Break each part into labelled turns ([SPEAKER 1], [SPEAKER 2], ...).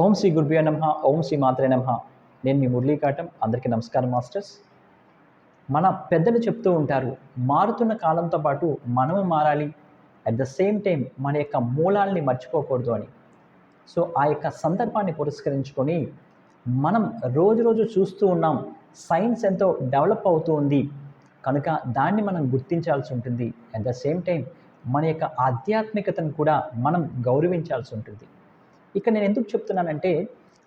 [SPEAKER 1] ఓం శ్రీ గురుభ్యో నమ ఓం శ్రీ మాత్రే నమ. నేను మీ మురళీకాటం అందరికీ నమస్కారం మాస్టర్స్. మన పెద్దలు చెప్తూ ఉంటారు మారుతున్న కాలంతో పాటు మనము మారాలి. అట్ ద సేమ్ టైం మన యొక్క మూలాల్ని మర్చిపోకూడదు అని. సో ఆ యొక్క సందర్భాన్ని పురస్కరించుకొని మనం రోజు రోజు చూస్తూ ఉన్నాం సైన్స్ ఎంతో డెవలప్ అవుతూ ఉంది. కనుక దాన్ని మనం గుర్తించాల్సి ఉంటుంది. అట్ ద సేమ్ టైం మన యొక్క ఆధ్యాత్మికతను కూడా మనం గౌరవించాల్సి ఉంటుంది. ఇక్కడ నేను ఎందుకు చెప్తున్నానంటే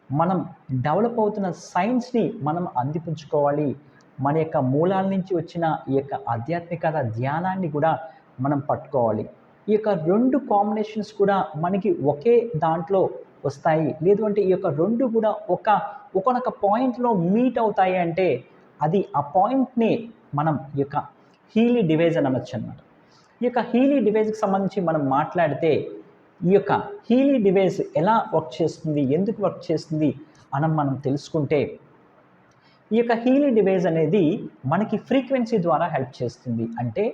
[SPEAKER 1] మనం డెవలప్ అవుతున్న సైన్స్ని మనం అందిపుంచుకోవాలి. మన యొక్క మూలాల నుంచి వచ్చిన ఈ యొక్క ఆధ్యాత్మికత ధ్యానాన్ని కూడా మనం పట్టుకోవాలి. ఈ యొక్క రెండు కాంబినేషన్స్ కూడా మనకి ఒకే దాంట్లో వస్తాయి. లేదు అంటే ఈ యొక్క రెండు కూడా ఒక ఒకనొక పాయింట్లో మీట్ అవుతాయి అంటే అది ఆ పాయింట్ని మనం ఈ యొక్క హీలీ డివైజ్ అని అనొచ్చు అనమాట ఈ యొక్క హీలీ డివైజ్కి సంబంధించి మనం మాట్లాడితే ఈ యొక్క హీలీ డివైస్ ఎలా వర్క్ చేస్తుంది ఎందుకు వర్క్ చేస్తుంది అని మనం తెలుసుకుంటే ఈ యొక్క హీలీ డివైస్ అనేది మనకి ఫ్రీక్వెన్సీ ద్వారా హెల్ప్ చేస్తుంది. అంటే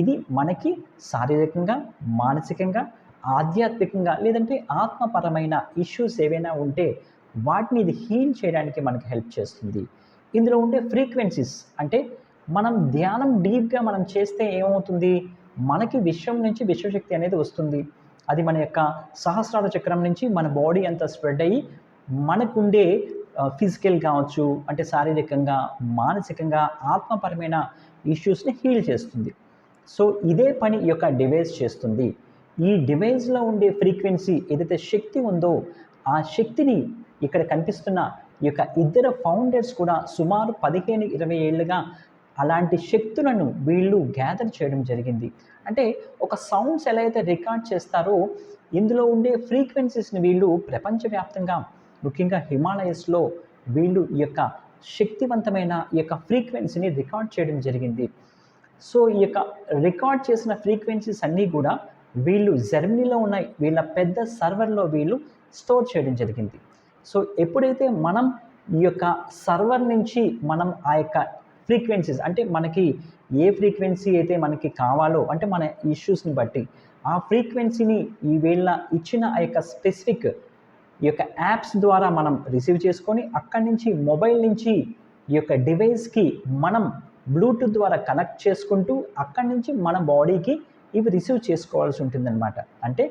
[SPEAKER 1] ఇది మనకి శారీరకంగా మానసికంగా ఆధ్యాత్మికంగా లేదంటే ఆత్మపరమైన ఇష్యూస్ ఏవైనా ఉంటే వాటిని ఇది హీల్ చేయడానికి మనకి హెల్ప్ చేస్తుంది. ఇందులో ఉండే ఫ్రీక్వెన్సీస్ అంటే మనం ధ్యానం డీప్గా మనం చేస్తే ఏమవుతుంది? మనకి విశ్వం నుంచి విశ్వశక్తి అనేది వస్తుంది. అది మన యొక్క సహస్రార చక్రం నుంచి మన బాడీ అంతా స్ప్రెడ్ అయ్యి మనకుండే ఫిజికల్ కావచ్చు అంటే శారీరకంగా మానసికంగా ఆత్మపరమైన ఇష్యూస్ని హీల్ చేస్తుంది. సో ఇదే పని ఈ యొక్క డివైస్ చేస్తుంది. ఈ డివైస్లో ఉండే ఫ్రీక్వెన్సీ ఏదైతే శక్తి ఉందో ఆ శక్తిని ఇక్కడ కనిపిస్తున్న ఈ యొక్క ఇద్దరు ఫౌండర్స్ కూడా సుమారు పదిహేను ఇరవై ఏళ్ళుగా అలాంటి శక్తులను వీళ్ళు గ్యాదర్ చేయడం జరిగింది. అంటే ఒక సౌండ్స్ ఎలా అయితే రికార్డ్ చేస్తారో ఇందులో ఉండే ఫ్రీక్వెన్సీస్ని వీళ్ళు ప్రపంచవ్యాప్తంగా ముఖ్యంగా హిమాలయస్లో వీళ్ళు ఈ యొక్క శక్తివంతమైన ఈ యొక్క ఫ్రీక్వెన్సీని రికార్డ్ చేయడం జరిగింది. సో ఈ యొక్క రికార్డ్ చేసిన ఫ్రీక్వెన్సీస్ అన్నీ కూడా వీళ్ళు జర్మనీలో ఉన్న వీళ్ళ పెద్ద సర్వర్లో వీళ్ళు స్టోర్ చేయడం జరిగింది. సో ఎప్పుడైతే మనం ఈ యొక్క సర్వర్ నుంచి మనం ఆ యొక్క ఫ్రీక్వెన్సీస్ అంటే మనకి ఏ ఫ్రీక్వెన్సీ అయితే మనకి కావాలో అంటే మన ఇష్యూస్ని బట్టి ఆ ఫ్రీక్వెన్సీని ఈ ఇచ్చిన ఆ యొక్క స్పెసిఫిక్ ఈ యొక్క యాప్స్ ద్వారా మనం రిసీవ్ చేసుకొని అక్కడి నుంచి మొబైల్ నుంచి ఈ యొక్క డివైస్కి మనం బ్లూటూత్ ద్వారా కనెక్ట్ చేసుకుంటూ అక్కడి నుంచి మన బాడీకి ఇవి రిసీవ్ చేసుకోవాల్సి ఉంటుందన్నమాట. అంటే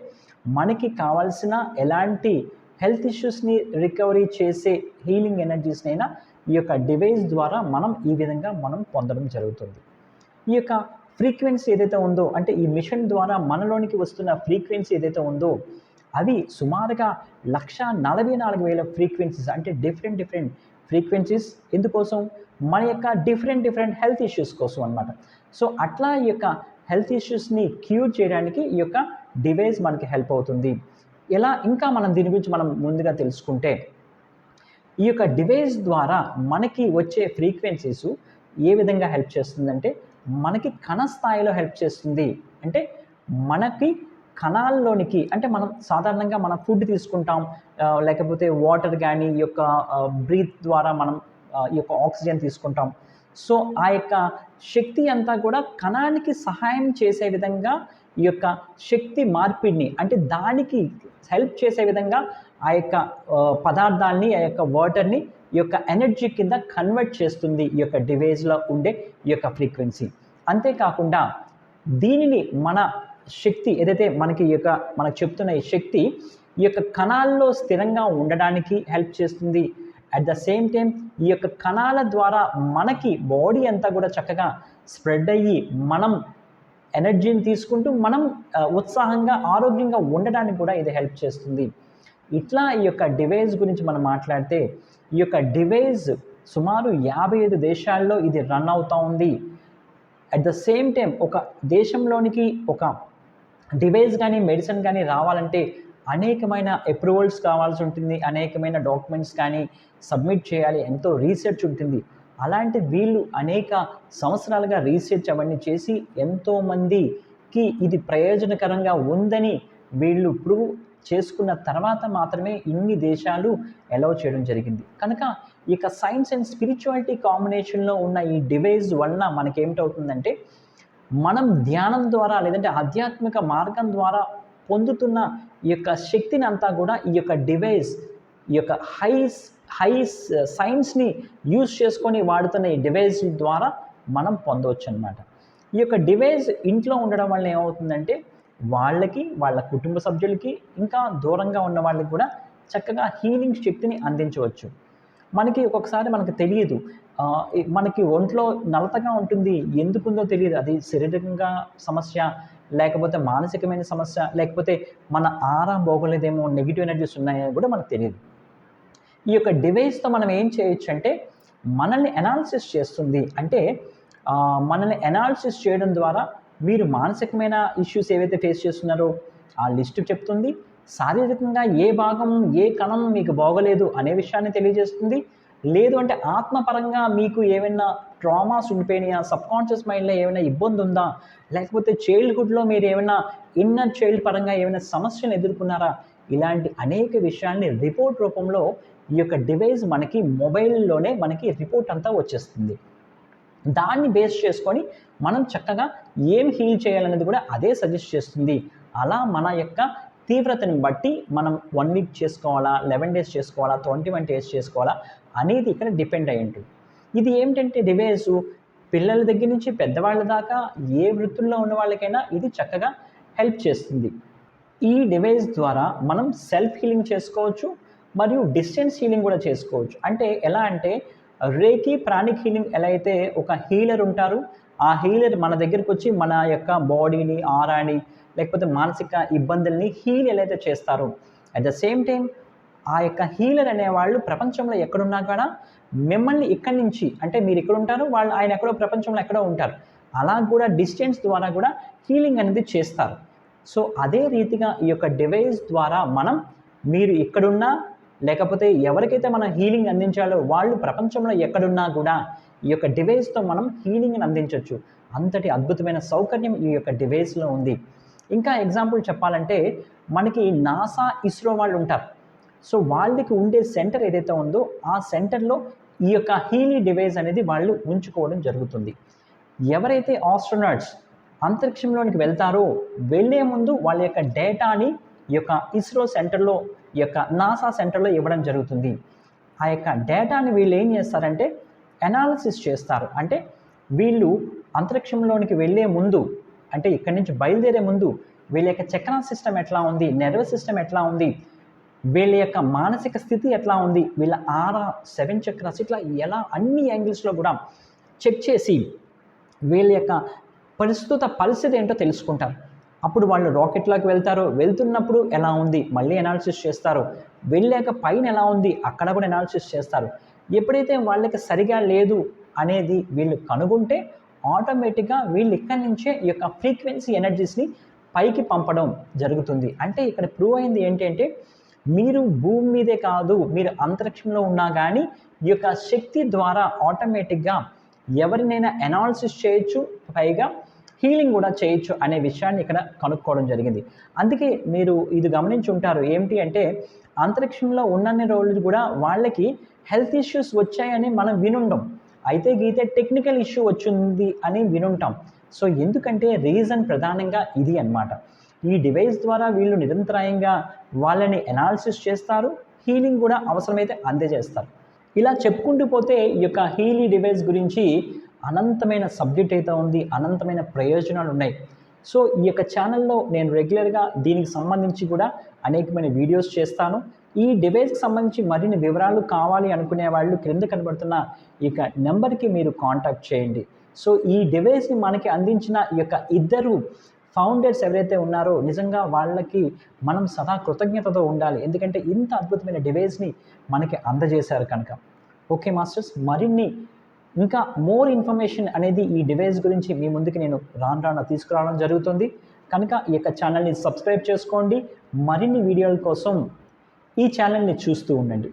[SPEAKER 1] మనకి కావాల్సిన ఎలాంటి హెల్త్ ఇష్యూస్ని రికవరీ చేసే హీలింగ్ ఎనర్జీస్నైనా ఈ యొక్క డివైస్ ద్వారా మనం ఈ విధంగా మనం పొందడం జరుగుతుంది. ఈ యొక్క ఫ్రీక్వెన్సీ ఏదైతే ఉందో అంటే ఈ మిషన్ ద్వారా మనలోనికి వస్తున్న ఫ్రీక్వెన్సీ ఏదైతే ఉందో అవి సుమారుగా లక్ష నలభై నాలుగు వేల ఫ్రీక్వెన్సీస్ అంటే డిఫరెంట్ డిఫరెంట్ ఫ్రీక్వెన్సీస్. ఎందుకోసం? మన యొక్క డిఫరెంట్ డిఫరెంట్ హెల్త్ ఇష్యూస్ కోసం అనమాట సో అట్లా ఈ యొక్క హెల్త్ ఇష్యూస్ని క్యూర్ చేయడానికి ఈ యొక్క డివైస్ మనకి హెల్ప్ అవుతుంది. ఎలా? ఇంకా మనం దీని గురించి మనం ముందుగా తెలుసుకుంటే ఈ యొక్క డివైస్ ద్వారా మనకి వచ్చే ఫ్రీక్వెన్సీస్ ఏ విధంగా హెల్ప్ చేస్తుందంటే మనకి కణ స్థాయిలో హెల్ప్ చేస్తుంది. అంటే మనకి కణాల్లోనికి అంటే మనం సాధారణంగా మనం ఫుడ్ తీసుకుంటాం లేకపోతే వాటర్ కానీ ఈ యొక్క బ్రీత్ ద్వారా మనం ఈ యొక్క ఆక్సిజన్ తీసుకుంటాం. సో ఆ యొక్క శక్తి అంతా కూడా కణానికి సహాయం చేసే విధంగా ఈ యొక్క శక్తి మార్పిడిని అంటే దానికి హెల్ప్ చేసే విధంగా ఆ యొక్క పదార్థాలని ఆ యొక్క వాటర్ని ఈ యొక్క ఎనర్జీ కింద కన్వర్ట్ చేస్తుంది ఈ యొక్క డివైస్లో ఉండే ఈ యొక్క ఫ్రీక్వెన్సీ. అంతేకాకుండా దీనిని మన శక్తి ఏదైతే మనకి ఈ యొక్క మనకు చెప్తున్న ఈ శక్తి ఈ యొక్క కణాల్లో స్థిరంగా ఉండడానికి హెల్ప్ చేస్తుంది. అట్ ద సేమ్ టైం ఈ యొక్క కణాల ద్వారా మనకి బాడీ అంతా కూడా చక్కగా స్ప్రెడ్ అయ్యి మనం ఎనర్జీని తీసుకుంటూ మనం ఉత్సాహంగా ఆరోగ్యంగా ఉండడానికి కూడా ఇది హెల్ప్ చేస్తుంది. ఇట్లా ఈ యొక్క డివైస్ గురించి మనం మాట్లాడితే ఈ యొక్క డివైస్ సుమారు యాభై ఐదు దేశాల్లో ఇది రన్ అవుతూ ఉంది. అట్ ద సేమ్ టైం ఒక దేశంలోనికి ఒక డివైస్ కానీ మెడిసిన్ కానీ రావాలంటే అనేకమైన అప్రూవల్స్ కావాల్సి ఉంటుంది అనేకమైన డాక్యుమెంట్స్ కానీ సబ్మిట్ చేయాలి ఎంతో రీసెర్చ్ ఉంటుంది. అలాంటి వీళ్ళు అనేక సంవత్సరాలుగా రీసెర్చ్ అవన్నీ చేసి ఎంతోమందికి ఇది ప్రయోజనకరంగా ఉందని వీళ్ళు ప్రూవ్ చేసుకున్న తర్వాత మాత్రమే ఇన్ని దేశాలు అలౌ చేయడం జరిగింది. కనుక ఇక సైన్స్ అండ్ స్పిరిచువాలిటీ కాంబినేషన్లో ఉన్న ఈ డివైజ్ వలన మనకేమిటవుతుందంటే మనం ధ్యానం ద్వారా లేదంటే ఆధ్యాత్మిక మార్గం ద్వారా పొందుతున్న ఈ యొక్క శక్తిని అంతా కూడా ఈ యొక్క డివైస్ ఈ యొక్క హై హై సైన్స్ని యూజ్ చేసుకొని వాడుతున్న ఈ డివైస్ ద్వారా మనం పొందవచ్చు అనమాట ఈ యొక్క డివైస్ ఇంట్లో ఉండడం వల్ల ఏమవుతుందంటే వాళ్ళకి వాళ్ళ కుటుంబ సభ్యులకి ఇంకా దూరంగా ఉన్న వాళ్ళకి కూడా చక్కగా హీలింగ్ శక్తిని అందించవచ్చు. మనకి ఒక్కొక్కసారి మనకు తెలియదు. మనకి ఒంట్లో నలతగా ఉంటుంది. ఎందుకుందో తెలియదు. అది శారీరకంగా సమస్య లేకపోతే మానసికమైన సమస్య లేకపోతే మన ఆరా బాగోలేదేమో నెగిటివ్ ఎనర్జీస్ ఉన్నాయని కూడా మనకు తెలియదు. ఈ యొక్క డివైస్తో మనం ఏం చేయొచ్చు అంటే మనల్ని ఎనాలిసిస్ చేస్తుంది. అంటే మనల్ని ఎనాలిసిస్ చేయడం ద్వారా మీరు మానసికమైన ఇష్యూస్ ఏవైతే ఫేస్ చేస్తున్నారో ఆ లిస్టు చెప్తుంది. శారీరకంగా ఏ భాగం ఏ కణం మీకు బాగోలేదు అనే విషయాన్ని తెలియజేస్తుంది. లేదు అంటే ఆత్మపరంగా మీకు ఏమైనా ట్రామాస్ ఉండిపోయినాయా? సబ్ కాన్షియస్ మైండ్లో ఏమైనా ఇబ్బంది ఉందా? లేకపోతే చైల్డ్హుడ్లో మీరు ఏమైనా ఇన్నర్ చైల్డ్ పరంగా ఏమైనా సమస్యను ఎదుర్కొన్నారా? ఇలాంటి అనేక విషయాల్ని రిపోర్ట్ రూపంలో ఈ యొక్క డివైస్ మనకి మొబైల్లోనే మనకి రిపోర్ట్ అంతా వచ్చేస్తుంది. దాన్ని బేస్ చేసుకొని మనం చక్కగా ఏం హీల్ చేయాలనేది కూడా అదే సజెస్ట్ చేస్తుంది. అలా మన యొక్క తీవ్రతని బట్టి మనం వన్ వీక్ చేసుకోవాలా లెవెన్ డేస్ చేసుకోవాలా ట్వంటీ వన్ డేస్ చేసుకోవాలా అనేది ఇక్కడ డిపెండ్ అయి ఉంటుంది. ఇది ఏమిటంటే డివైస్ పిల్లల దగ్గర నుంచి పెద్దవాళ్ళ దాకా ఏ వృత్తుల్లో ఉన్న వాళ్ళకైనా ఇది చక్కగా హెల్ప్ చేస్తుంది. ఈ డివైస్ ద్వారా మనం సెల్ఫ్ హీలింగ్ చేసుకోవచ్చు మరియు డిస్టెన్స్ హీలింగ్ కూడా చేసుకోవచ్చు. అంటే ఎలా అంటే రేకి ప్రాణిక్ హీలింగ్ ఎలా అయితే ఒక హీలర్ ఉంటారు ఆ హీలర్ మన దగ్గరికి వచ్చి మన యొక్క బాడీని ఆరాని లేకపోతే మానసిక ఇబ్బందుల్ని హీల్ ఎలా అయితే చేస్తారో. అట్ ద సేమ్ టైం ఆ యొక్క హీలర్ అనేవాళ్ళు ప్రపంచంలో ఎక్కడున్నా కూడా మిమ్మల్ని ఇక్కడి నుంచి అంటే మీరు ఇక్కడ ఉంటారు వాళ్ళు ఆయన ఎక్కడో ప్రపంచంలో ఎక్కడో ఉంటారు. అలా కూడా డిస్టెన్స్ ద్వారా కూడా హీలింగ్ అనేది చేస్తారు. సో అదే రీతిగా ఈ యొక్క డివైస్ ద్వారా మనం మీరు ఇక్కడున్నా లేకపోతే ఎవరికైతే మనం హీలింగ్ అందించాలో వాళ్ళు ప్రపంచంలో ఎక్కడున్నా కూడా ఈ యొక్క డివైస్తో మనం హీలింగ్ని అందించవచ్చు అంతటి అద్భుతమైన సౌకర్యం ఈ యొక్క డివైస్లో ఉంది. ఇంకా ఎగ్జాంపుల్ చెప్పాలంటే మనకి నాసా ఇస్రో వాళ్ళు ఉంటారు. సో వాళ్ళకి ఉండే సెంటర్ ఏదైతే ఉందో ఆ సెంటర్లో ఈ యొక్క హీలీ డివైస్ అనేది వాళ్ళు ఉంచుకోవడం జరుగుతుంది. ఎవరైతే ఆస్ట్రోనాట్స్ అంతరిక్షంలోనికి వెళ్తారో వెళ్ళే ముందు వాళ్ళ యొక్క డేటాని ఈ యొక్క ఇస్రో సెంటర్లో ఈ యొక్క నాసా సెంటర్లో ఇవ్వడం జరుగుతుంది. ఆ యొక్క డేటాని వీళ్ళు ఏం చేస్తారంటే అనాలిసిస్ చేస్తారు. అంటే వీళ్ళు అంతరిక్షంలోనికి వెళ్ళే ముందు అంటే ఇక్కడి నుంచి బయలుదేరే ముందు వీళ్ళ యొక్క చక్ర సిస్టమ్ ఎట్లా ఉంది నెర్వస్ సిస్టమ్ ఎట్లా ఉంది వీళ్ళ యొక్క మానసిక స్థితి ఎట్లా ఉంది వీళ్ళ ఆరా సెవెన్ చక్రాస్ ఇట్లా ఎలా అన్ని యాంగిల్స్లో కూడా చెక్ చేసి వీళ్ళ యొక్క ప్రస్తుత పరిస్థితి ఏంటో తెలుసుకుంటారు. అప్పుడు వాళ్ళు రాకెట్లోకి వెళ్తారు. వెళ్తున్నప్పుడు ఎలా ఉంది? మళ్ళీ అనాలిసిస్ చేస్తారు. వెళ్ళాక పైన ఎలా ఉంది? అక్కడ కూడా అనాలిసిస్ చేస్తారు. ఎప్పుడైతే వాళ్ళకి సరిగా లేదు అనేది వీళ్ళు కనుగొంటే ఆటోమేటిక్గా వీళ్ళు ఇక్కడి నుంచే ఈ యొక్క ఫ్రీక్వెన్సీ ఎనర్జీస్ని పైకి పంపడం జరుగుతుంది. అంటే ఇక్కడ ప్రూవ్ అయింది ఏంటంటే మీరు భూమి మీదే కాదు మీరు అంతరిక్షంలో ఉన్నా కానీ ఈ యొక్క శక్తి ద్వారా ఆటోమేటిక్గా ఎవరినైనా అనాలిసిస్ చేయొచ్చు. పైగా హీలింగ్ కూడా చేయొచ్చు అనే విషయాన్ని ఇక్కడ కనుక్కోవడం జరిగింది. అందుకే మీరు ఇది గమనించి ఉంటారు ఏమిటి అంటే అంతరిక్షంలో ఉన్నన్ని రోజులు కూడా వాళ్ళకి హెల్త్ ఇష్యూస్ వచ్చాయని మనం వినుండం. అయితే గీతే టెక్నికల్ ఇష్యూ వచ్చింది అని వినుంటాం. సో ఎందుకంటే రీజన్ ప్రధానంగా ఇది అన్నమాట. ఈ డివైస్ ద్వారా వీళ్ళు నిరంతరాయంగా వాళ్ళని ఎనాలిసిస్ చేస్తారు హీలింగ్ కూడా అవసరమైతే అందజేస్తారు ఇలా చెప్పుకుంటూ పోతే ఈ యొక్క హీలీ డివైస్ గురించి అనంతమైన సబ్జెక్ట్ అయితే ఉంది అనంతమైన ప్రయోజనాలు ఉన్నాయి. సో ఈ యొక్క ఛానల్లో నేను రెగ్యులర్గా దీనికి సంబంధించి కూడా అనేకమైన వీడియోస్ చేస్తాను. ఈ డివైస్కి సంబంధించి మరిన్ని వివరాలు కావాలి అనుకునే వాళ్ళు క్రింద కనబడుతున్న ఈ యొక్క నెంబర్కి మీరు కాంటాక్ట్ చేయండి. సో ఈ డివైస్ని మనకి అందించిన ఈ యొక్క ఇద్దరు ఫౌండర్స్ ఎవరైతే ఉన్నారో నిజంగా వాళ్ళకి మనం సదా కృతజ్ఞతతో ఉండాలి. ఎందుకంటే ఇంత అద్భుతమైన డివైస్ని మనకి అందజేశారు కనుక. ఓకే మాస్టర్స్ మరిన్ని ఇంకా మోర్ ఇన్ఫర్మేషన్ అనేది ఈ డివైస్ గురించి మీ ముందుకి నేను రాను రాను తీసుకురావడం జరుగుతుంది. కనుక ఈ యొక్క ఛానల్ని సబ్స్క్రైబ్ చేసుకోండి. మరిన్ని వీడియోల కోసం ఈ ఛానల్ని చూస్తూ ఉండండి.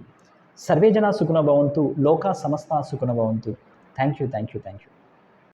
[SPEAKER 1] సర్వేజన సుఖన భవంతు లోక సమస్త సుఖన భవంతు. Thank you thank you thank you